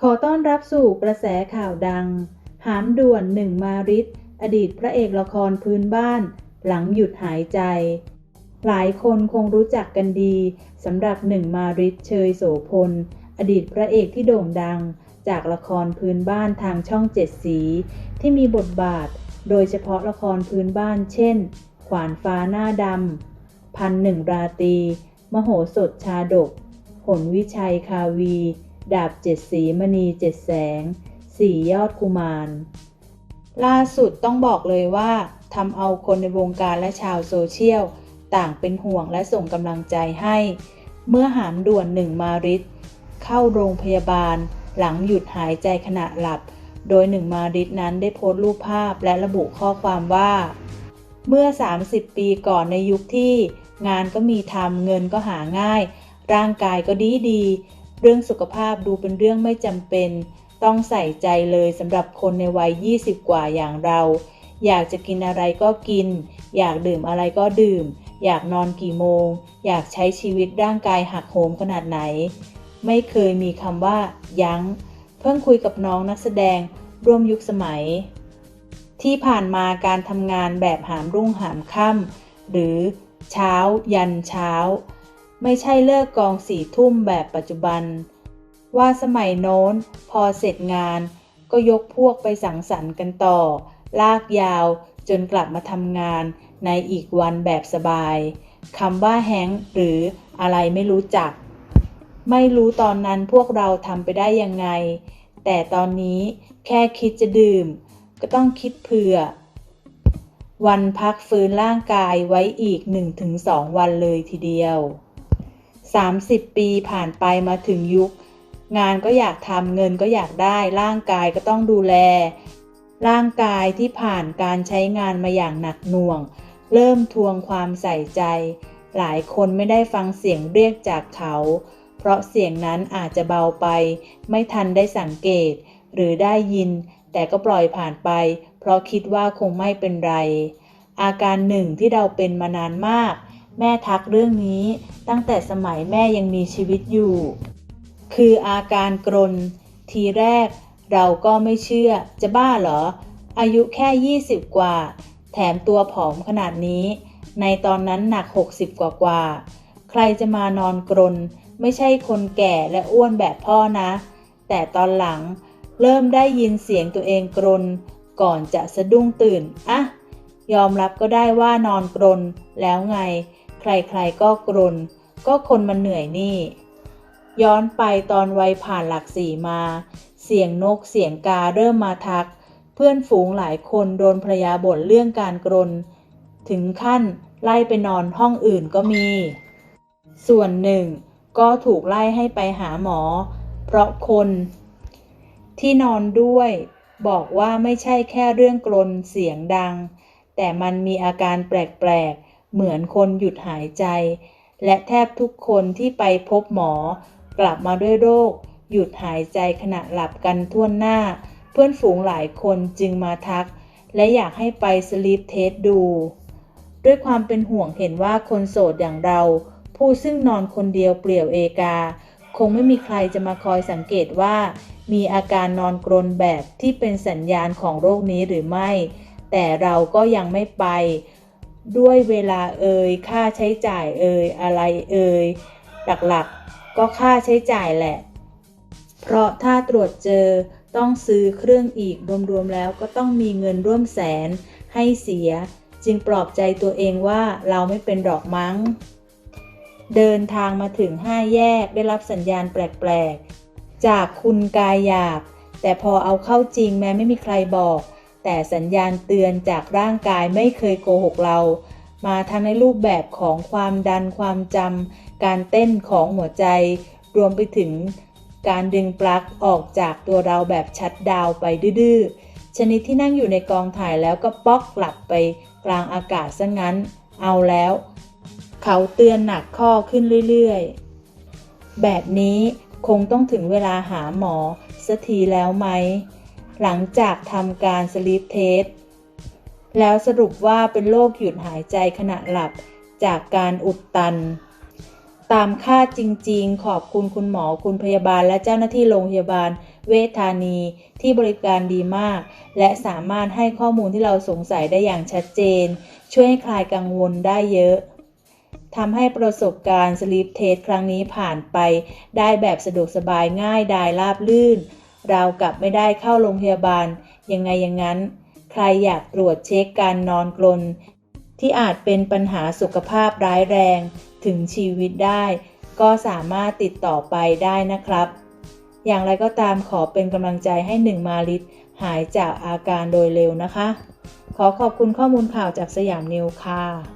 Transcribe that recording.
ขอต้อนรับสู่กระแสข่าวดัง หามด่วนหนึ่งมาริศอดีตพระเอกละครพื้นบ้าน หลังหยุดหายใจ หลายคนคงรู้จักกันดีสำหรับหนึ่งมาริศเชยโสพล อดีตพระเอกที่โด่งดัง จากละครพื้นบ้านทางช่องเจ็ดสี ที่มีบทบาท โดยเฉพาะละครพื้นบ้านเช่น ขวานฟ้าหน้าดำพันหนึ่งราตี มโหสถชาดก ผลวิชัยคาวี ดาบเจ็ดสีมณีเจ็ดแสง สี่ยอดกุมาร ล่าสุดต้องบอกเลยว่าทำเอาคนในวงการและชาวโซเชียล ต่างเป็นห่วงและส่งกำลังใจให้ เมื่อหามด่วนหนึ่งมาริศเข้าโรงพยาบาล หลังหยุดหายใจขณะหลับ โดยหนึ่งมาริศนั้นได้โพสต์รูปภาพและระบุข้อความว่า เมื่อ 30 ปีก่อนในยุคที่ งานก็มีทำเงินก็หาง่าย ร่างกายก็ดีดี เรื่องสุขภาพดูเป็นเรื่องไม่จำเป็น ต้องใส่ใจเลยสำหรับคนในวัย 20 กว่าอย่างเรา อยากจะกินอะไรก็กิน อยากดื่มอะไรก็ดื่ม อยากนอนกี่โมง อยากใช้ชีวิตร่างกายหักโหมขนาดไหน ไม่เคยมีคำว่า ยัง้ง เพิ่งคุยกับน้องนักแสดงร่วมยุคสมัย ที่ผ่านมาการทำงานแบบหามรุ่งหามค่ำหรือเช้ายันเช้า ไม่ใช่เลิกกองสี่ทุ่มแบบปัจจุบัน ว่าสมัยโน้นพอเสร็จงานก็ยกพวกไปสังสรรค์กันต่อ ลากยาวจนกลับมาทำงานในอีกวันแบบสบายคำว่าแฮงก์หรืออะไรไม่รู้จัก ไม่รู้ตอนนั้นพวกเราทำไปได้ยังไง แต่ตอนนี้แค่คิดจะดื่ม ก็ต้องคิดเผื่อ วันพักฟื้นร่างกายไว้อีก 1-2 วันเลยทีเดียว 30 ปีผ่านไปมาถึงยุค งานก็อยากทำเงินก็อยากได้ ร่างกายก็ต้องดูแล ร่างกายที่ผ่านการใช้งานมาอย่างหนักหน่วง เริ่มทวงความใส่ใจ หลายคนไม่ได้ฟังเสียงเรียกจากเขา เพราะเสียงนั้นอาจจะเบาไป ไม่ทันได้สังเกต หรือได้ยิน แต่ก็ปล่อยผ่านไป เพราะคิดว่าคงไม่เป็นไร อาการหนึ่งที่เราเป็นมานานมาก แม่ทักเรื่องนี้ตั้งแต่สมัยแม่ยังมีชีวิตอยู่ คืออาการกรน ทีแรกเราก็ไม่เชื่อ จะบ้าเหรอ อายุแค่ 20 กว่า แถมตัวผอมขนาดนี้ ในตอนนั้นหนัก 60 กว่ากว่า ใครจะมานอนกรน ไม่ใช่คนแก่และอ้วนแบบพ่อนะ แต่ตอนหลังเริ่มได้ยินเสียงตัวเองกรน ก่อนจะสะดุ้งตื่น อะ ยอมรับก็ได้ว่านอนกรนแล้วไง ใครๆก็กรน ก็คนมันเหนื่อยนี่ ย้อนไปตอนวัยผ่านหลักสี่มา เสียงนกเสียงกาเริ่มมาทัก เพื่อนฝูงหลายคนโดนภรยาบ่นเรื่องการกรน ถึงขั้นไล่ไปนอนห้องอื่นก็มี ส่วนหนึ่งก็ถูกไล่ให้ไปหาหมอ เพราะคนที่นอนด้วยบอกว่าไม่ใช่แค่เรื่องกรนเสียงดัง แต่มันมีอาการแปลก เหมือนคนหยุดหายใจ และแทบทุกคนที่ไปพบหมอ กลับมาด้วยโรค หยุดหายใจขณะหลับกันทั่วหน้า เพื่อนฝูงหลายคนจึงมาทัก และอยากให้ไปสลีปเทสดู ด้วยความเป็นห่วงเห็นว่าคนโสดอย่างเรา ผู้ซึ่งนอนคนเดียวเปลี่ยวเอกา คงไม่มีใครจะมาคอยสังเกตว่า มีอาการนอนกรนแบบที่เป็นสัญญาณของโรคนี้หรือไม่ แต่เราก็ยังไม่ไป ด้วยเวลาเอ่ยค่าใช้จ่ายเอ่ยอะไรเอ่ยหลักๆ ก็ค่าใช้จ่ายแหละ เพราะถ้าตรวจเจอต้องซื้อเครื่องอีกรวมๆแล้วก็ต้องมีเงินร่วมแสนให้เสีย จึงปลอบใจตัวเองว่าเราไม่เป็นดอกมั้ง เดินทางมาถึงห้าแยกได้รับสัญญาณแปลกๆ จากคุณกายหยาบ แต่พอเอาเข้าจริงแม้ไม่มีใครบอก แต่สัญญาณเตือนจากร่างกายไม่เคยโกหกเรา มาทั้งในรูปแบบของความดันความจำการเต้นของหัวใจ รวมไปถึงการดึงปลั๊กออกจากตัวเราแบบชัดดาวไปดื้อชนิดที่นั่งอยู่ในกองถ่ายแล้วก็ป๊อกหลับไปกลางอากาศซะงั้น เอาแล้ว เขาเตือนหนักข้อขึ้นเรื่อยๆ แบบนี้คงต้องถึงเวลาหาหมอสักทีแล้วไหม หลังจากทำการสลีปเทสแล้วสรุปว่าเป็นโรคหยุดหายใจขณะหลับจากการอุดตัน ตามค่าดจริงๆ ขอบคุณคุณหมอคุณพยาบาลและเจ้าหน้าที่โรงพยาบาลเวชธานีที่บริการดีมาก และสามารถให้ข้อมูลที่เราสงสัยได้อย่างชัดเจน ช่วยให้คลายกังวลได้เยอะทำให้ประสบการณ์สลีปเทสครั้งนี้ผ่านไป ได้แบบสะดวกสบายง่ายดายราบลื่น ราวกับไม่ได้เข้าโรงพยาบาล ยังไงอย่างนั้น ใครอยากตรวจเช็คการนอนกลน ที่อาจเป็นปัญหาสุขภาพร้ายแรงถึงชีวิตได้ ก็สามารถติดต่อไปได้นะครับ อย่างไรก็ตามขอเป็นกำลังใจให้หนึ่งมาลิตหายจากอาการโดยเร็วนะคะ ขอขอบคุณข้อมูลข่าวจากสยามนิวค่ะ